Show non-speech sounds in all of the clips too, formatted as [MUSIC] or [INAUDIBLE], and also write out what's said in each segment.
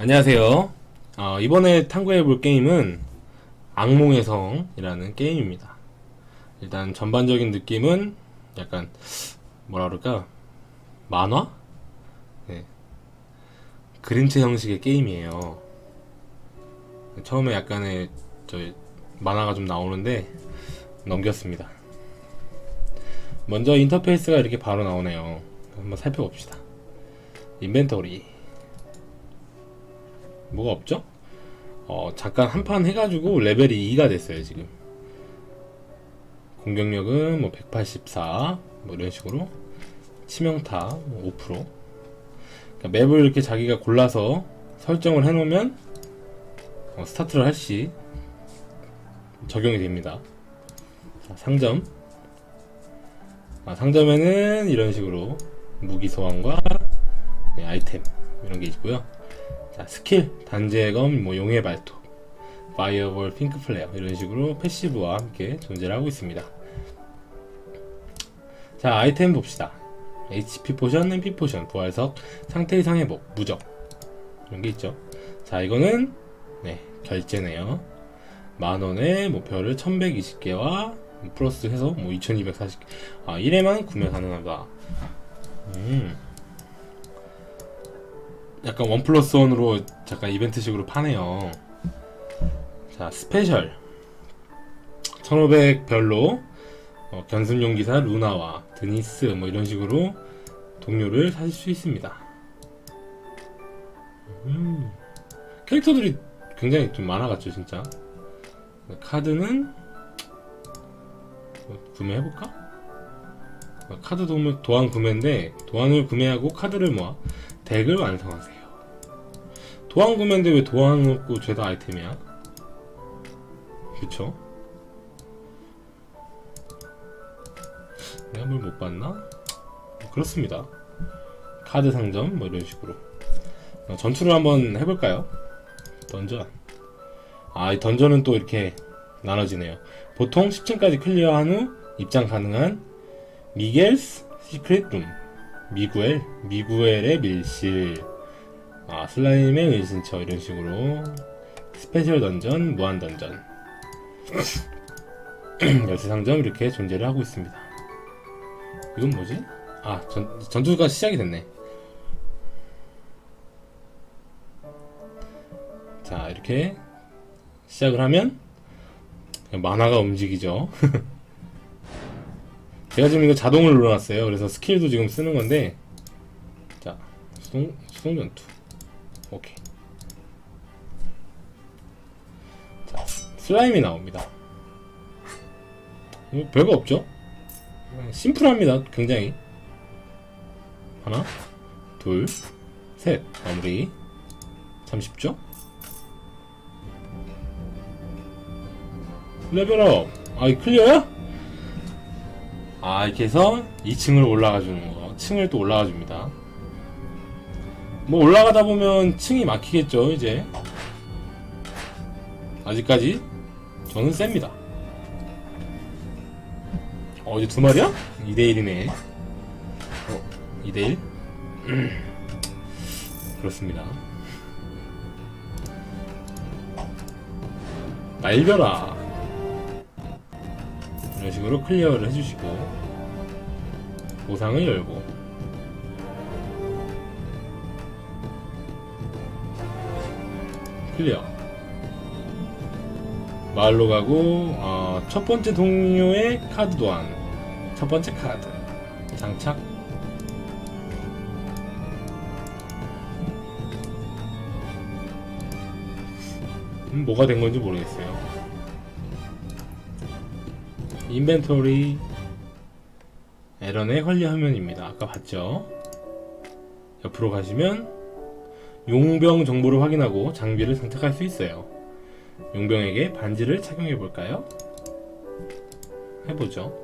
안녕하세요. 어, 이번에 탐구해 볼 게임은 악몽의 성이라는 게임입니다. 일단 전반적인 느낌은 약간 뭐라 그럴까 만화? 네. 그림체 형식의 게임이에요. 처음에 약간의 저 만화가 좀 나오는데 넘겼습니다. 먼저 인터페이스가 이렇게 바로 나오네요. 한번 살펴봅시다. 인벤토리. 뭐가 없죠? 어, 잠깐 한 판 해가지고 레벨이 2가 됐어요, 지금. 공격력은 뭐 184, 뭐 이런 식으로. 치명타 뭐 5%. 그러니까 맵을 이렇게 자기가 골라서 설정을 해놓으면 어, 스타트를 할 시 적용이 됩니다. 자, 상점. 아, 상점에는 이런 식으로 무기 소환과 네, 아이템 이런 게 있고요. 자, 스킬, 단제검, 뭐 용의 발톱, 파이어볼, 핑크 플레어 이런 식으로 패시브와 함께 존재를 하고 있습니다. 자, 아이템 봅시다. HP 포션, MP 포션, 부활석, 상태 이상 회복, 무적 이런 게 있죠. 자, 이거는 네, 결제네요. 만 원에 뭐 별을 1120개와 플러스 해서 뭐 2240개. 아, 1회만 구매 가능하다. 음. 약간 원 플러스 원으로 잠깐 이벤트식으로 파네요. 자, 스페셜. 1500 별로 어, 견습용 기사 루나와 드니스 뭐 이런 식으로 동료를 사실 수 있습니다. 음. 캐릭터들이 굉장히 좀 많아갔죠, 진짜. 카드는 뭐 구매해볼까? 어, 카드 도면 도안 구매인데 도안을 구매하고 카드를 모아 덱을 완성하세요. 도안 구매인데 왜 도안 없고 죄다 아이템이야? 그쵸? 내가 뭘 못 봤나? 그렇습니다. 카드 상점 뭐 이런 식으로 어, 전투를 한번 해볼까요? 던전. 아, 이 던전은 또 이렇게 나눠지네요. 보통 10층까지 클리어한 후 입장 가능한 미겔스 시크릿 룸, 미구엘, 미구엘의 밀실, 아, 슬라임의 은신처 이런 식으로 스페셜 던전, 무한 던전, [CLEARS THROAT] 열쇠 상점 이렇게 존재를 하고 있습니다. 이건 뭐지? 아, 전, 전투가 시작이 됐네. 자, 이렇게 시작을 하면 만화가 움직이죠. [LAUGHS] 제가 지금 이거 자동을 눌러놨어요. 그래서 스킬도 지금 쓰는 건데, 자, 수동, 수동 전투. 오케이. 자, 슬라임이 나옵니다. 뭐 별거 없죠? 심플합니다. 굉장히. 하나, 둘, 셋. 마무리. 참 쉽죠? 레벨업. 아, 이 클리어야? 아, 이렇게 해서 2층을 올라가 주는 거. 층을 또 올라가 줍니다. 뭐 올라가다 보면 층이 막히겠죠, 이제. 아직까지 저는 셉니다. 어, 이제 두 마리야? 2대1이네. 어, 2대1? [CLEARS THROAT] 그렇습니다. 날벼라. 이런 식으로 클리어를 해주시고 보상을 열고 클리어 마을로 가고 어, 첫 번째 동료의 카드 도안 첫 번째 카드. 장착. 음, 뭐가 된 건지 모르겠어요. 인벤토리 에런의 관리 화면입니다. 아까 봤죠? 옆으로 가시면 용병 정보를 확인하고 장비를 선택할 수 있어요. 용병에게 반지를 착용해 볼까요? 해보죠.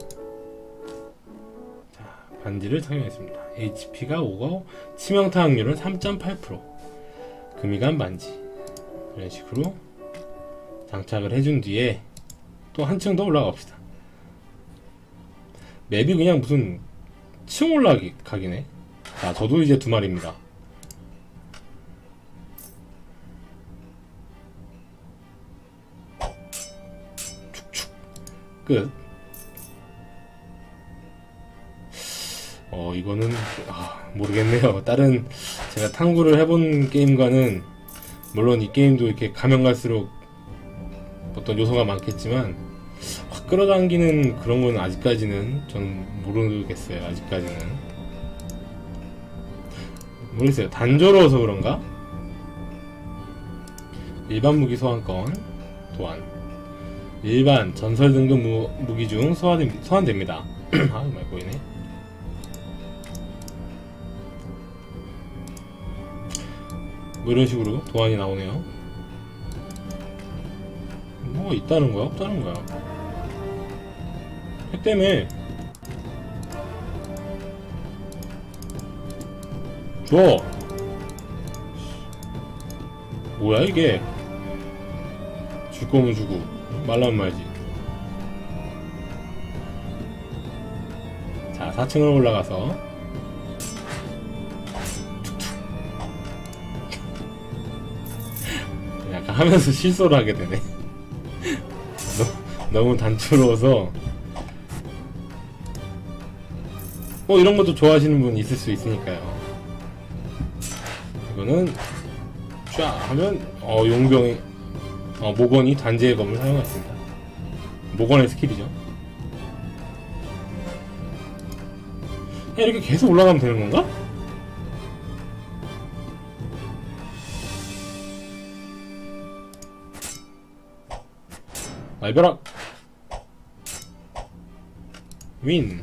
자, 반지를 착용했습니다. HP가 5고 치명타 확률은 3.8%. 금이간 반지. 이런 식으로 장착을 해준 뒤에 또 한층 더 올라갑시다. 맵이 그냥 무슨 층 올라가기 각이네. 자, 저도 이제 두 마리입니다. 끝. 어, 이거는, 아, 모르겠네요. 다른, 제가 탐구를 해본 게임과는, 물론 이 게임도 이렇게 가면 갈수록 어떤 요소가 많겠지만, 확 끌어당기는 그런 건 아직까지는 저는 모르겠어요. 아직까지는. 모르겠어요. 단조로워서 그런가? 일반 무기 소환권, 또한. 일반 전설 등급 무, 무기 중 소환, 소환됩니다. [CLEARS THROAT] 아, 말 보이네. 뭐 이런 식으로 도안이 나오네요. 뭐가 있다는 거야? 없다는 거야? 해 때문에 줘! 뭐야 이게? 줄 거면 주고 말라면 말지. 자, 4층으로 올라가서 [LAUGHS] 약간 하면서 실수를 하게 되네. [LAUGHS] 너, 너무 단추로워서 뭐 이런 것도 좋아하시는 분 있을 수 있으니까요. 이거는 쫙 하면 어 용병이 어 모건이 단지의 검을 사용했습니다. 모건의 스킬이죠. 이렇게 계속 올라가면 되는 건가? 알벼락 윈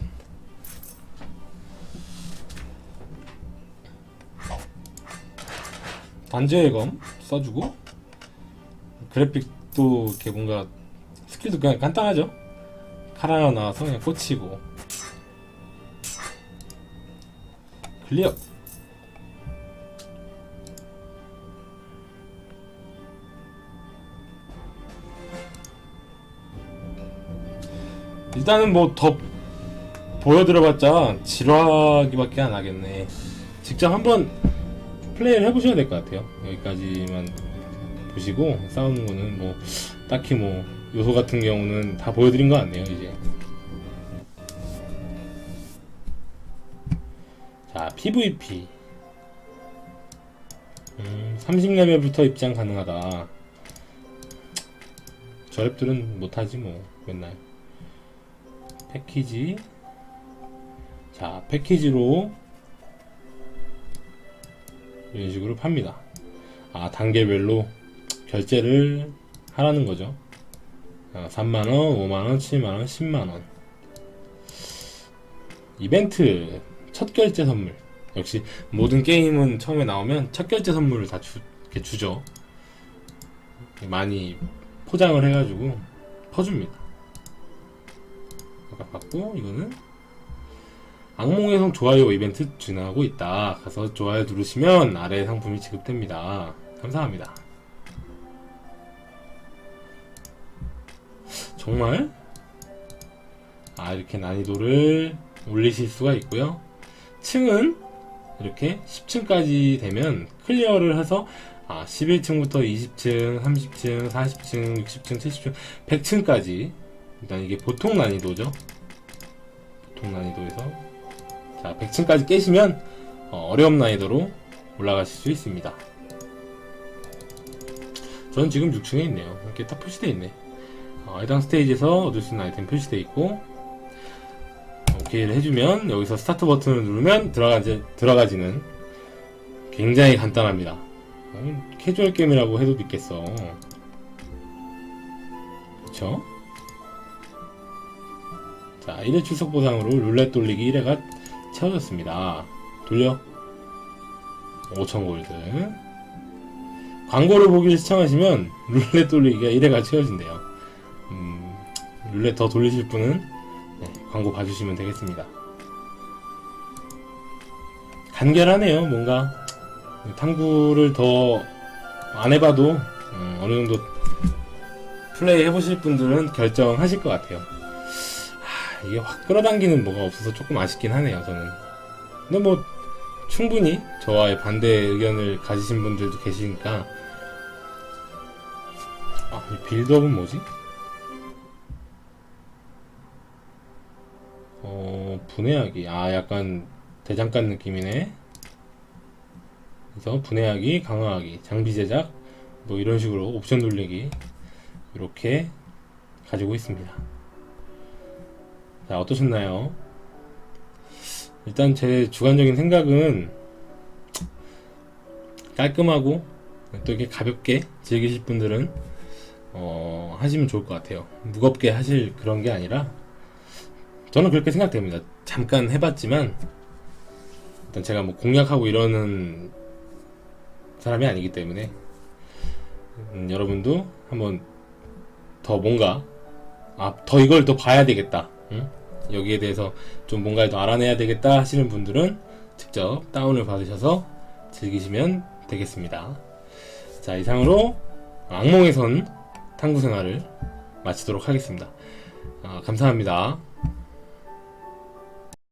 반지의 검 써주고 그래픽도 이렇게 뭔가 스킬도 그냥 간단하죠? 칼 하나 나와서 그냥 꽂히고. 클리어. 일단은 뭐 더 보여드려봤자 지루하기밖에 안 하겠네. 직접 한번 플레이를 해보셔야 될 것 같아요. 여기까지만 보시고 싸우는 거는 뭐 딱히 뭐 요소 같은 경우는 다 보여드린 것 같네요 이제. 자 PVP 음, 30레벨부터 입장 가능하다. 저랩들은 못하지 뭐 맨날. 패키지. 자 패키지로 이런 식으로 팝니다. 아 단계별로 결제를 하라는 거죠 아, 3만원, 5만원, 7만원, 10만원 이벤트 첫 결제 선물 역시 모든 게임은 처음에 나오면 첫 결제 선물을 다 주, 이렇게 주죠 많이 포장을 해가지고 퍼줍니다 아까 봤고 이거는 악몽의 성 좋아요 이벤트 진행하고 있다. 가서 좋아요 누르시면 아래 상품이 지급됩니다. 감사합니다. 정말? 아 이렇게 난이도를 올리실 수가 있고요. 층은 이렇게 10층까지 되면 클리어를 해서 아 11층부터 20층, 30층, 40층, 60층, 70층, 100층까지 일단 이게 보통 난이도죠. 보통 난이도에서 자 100층까지 깨시면 어, 려움 난이도로 올라가실 수 있습니다. 저는 지금 6층에 있네요. 이렇게 딱 표시되어 있네. 어, 해당 스테이지에서 얻을 수 있는 아이템 표시되어 있고 오케이를 해주면 여기서 스타트 버튼을 누르면 들어가지, 들어가지는 굉장히 간단합니다. 어, 캐주얼 게임이라고 해도 믿겠어. 그쵸? 자, 1회 출석 보상으로 룰렛 돌리기 1회가 채워졌습니다. 돌려. 5천 골드. 광고를 보기를 시청하시면 룰렛 돌리기가 1회가 채워진대요. 음, 룰렛 더 돌리실 분은 네, 광고 봐주시면 되겠습니다. 간결하네요, 뭔가. 탐구를 더 안 해봐도 음, 어느 정도 플레이 해보실 분들은 결정하실 것 같아요. 하, 이게 확 끌어당기는 뭐가 없어서 조금 아쉽긴 하네요, 저는. 근데 뭐, 충분히 저와의 반대 의견을 가지신 분들도 계시니까. 아, 이 빌드업은 뭐지? 분해하기. 아, 약간 대장간 느낌이네. 그래서 분해하기, 강화하기, 장비 제작, 뭐 이런 식으로 옵션 돌리기. 이렇게 가지고 있습니다. 자, 어떠셨나요? 일단 제 주관적인 생각은 깔끔하고 또 이렇게 가볍게 즐기실 분들은 어, 하시면 좋을 것 같아요. 무겁게 하실 그런 게 아니라 저는 그렇게 생각됩니다. 잠깐 해봤지만 일단 제가 뭐 공략하고 이러는 사람이 아니기 때문에 음, 여러분도 한번 더 뭔가 아 더 이걸 또 봐야 되겠다. 응? 여기에 대해서 좀 뭔가를 더 알아내야 되겠다 하시는 분들은 직접 다운을 받으셔서 즐기시면 되겠습니다. 자 이상으로 악몽의 선 탐구 생활을 마치도록 하겠습니다. 아, 감사합니다.